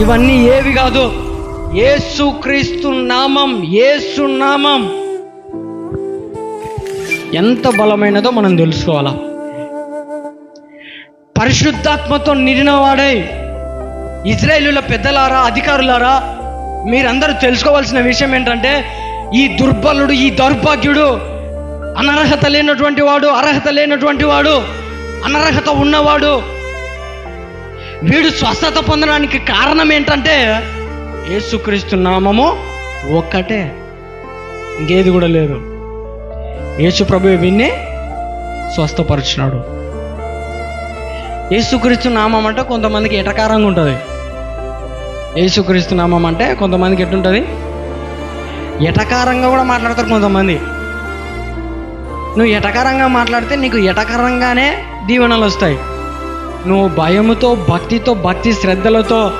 ఇవన్నీ ఏవి కాదు. ఏసు క్రీస్తు నామం ఏసు నామం. ఎంత బలమైనదో మనం తెలుసుకోవాలా. పరిశుద్ధాత్మతో నిండిన వాడై ఇజ్రాయేలుల పెద్దలారా అధికారులారా మీరందరూ తెలుసుకోవాల్సిన విషయం ఏంటంటే ఈ దుర్బలుడు ఈ దౌర్భాగ్యుడు అనర్హత లేనటువంటి వాడు అర్హత లేనటువంటి వాడు అనర్హత ఉన్నవాడు వీడు స్వస్థత పొందడానికి కారణం ఏంటంటే యేసుక్రీస్తు నామము ఒక్కటే. ఇంకేది కూడా లేదు. యేసు ప్రభు విన్ని స్వస్థపరిచినాడు. యేసుక్రీస్తు నామం అంటే కొంతమందికి ఎటకారంగా ఉంటుంది. యేసుక్రీస్తు నామం అంటే కొంతమందికి ఎట్టుంటుంది ఎటకారంగా కూడా మాట్లాడతారు కొంతమంది. నువ్వు ఎటకారంగా మాట్లాడితే నీకు ఎటకారంగానే దీవెనలు వస్తాయి. నువ్వు భయముతో భక్తితో భక్తి శ్రద్ధలతో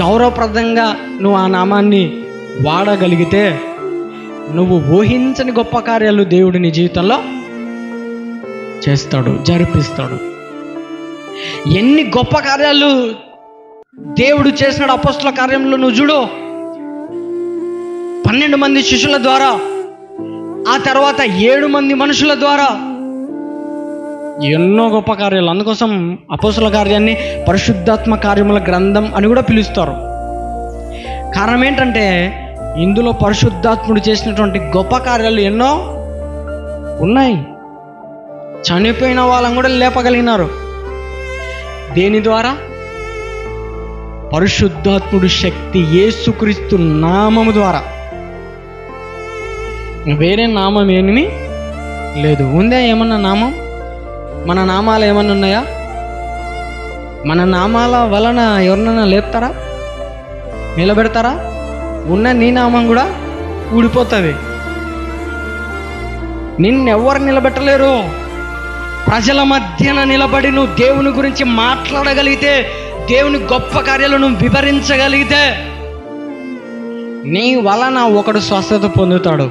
గౌరవప్రదంగా నువ్వు ఆ నామాన్ని వాడగలిగితే నువ్వు ఊహించని గొప్ప కార్యాలు దేవుడు నీ జీవితంలో చేస్తాడు జరిపిస్తాడు. ఎన్ని గొప్ప కార్యాలు దేవుడు చేసిన అపోస్తుల కార్యంలో నువ్వు చూడు. పన్నెండు మంది శిష్యుల ద్వారా ఆ తర్వాత ఏడు మంది మనుషుల ద్వారా ఎన్నో గొప్ప కార్యాలు. అందుకోసం అపోసుల కార్యాన్ని పరిశుద్ధాత్మ కార్యముల గ్రంథం అని కూడా పిలుస్తారు. కారణం ఏంటంటే ఇందులో పరిశుద్ధాత్ముడు చేసినటువంటి గొప్ప కార్యాలు ఎన్నో ఉన్నాయి. చనిపోయిన వాళ్ళని కూడా లేపగలిగినారు. దేని ద్వారా? పరిశుద్ధాత్ముడు శక్తి యేసుక్రీస్తు నామము ద్వారా. వేరే నామం ఏమి లేదు. ఉందా ఏమన్నా నామం? మన నామాలు ఏమన్నా ఉన్నాయా? మన నామాల వలన ఎవరినైనా లేపుతారా? నిలబెడతారా? ఉన్న నీ నామం కూడా ఊడిపోతుంది. నిన్నెవ్వరు నిలబెట్టలేరు. ప్రజల మధ్యన నిలబడి నువ్వు దేవుని గురించి మాట్లాడగలిగితే దేవుని గొప్ప కార్యాలు నువ్వు వివరించగలిగితే నీ వలన ఒకడు స్వస్థత పొందుతాడు.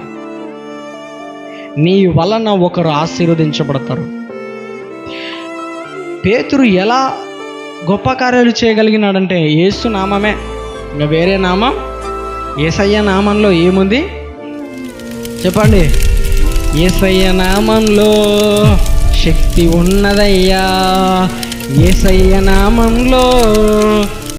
నీ వలన ఒకరు ఆశీర్వదించబడతారు. పేతురు ఎలా గొప్ప కార్యాలు చేయగలిగినాడంటే ఏసు నామమే. ఇంకా వేరే నామం? ఏసయ్య నామంలో ఏముంది? చెప్పండి. ఏసయ్య నామంలో శక్తి ఉన్నదయ్యా. ఏసయ్య నామంలో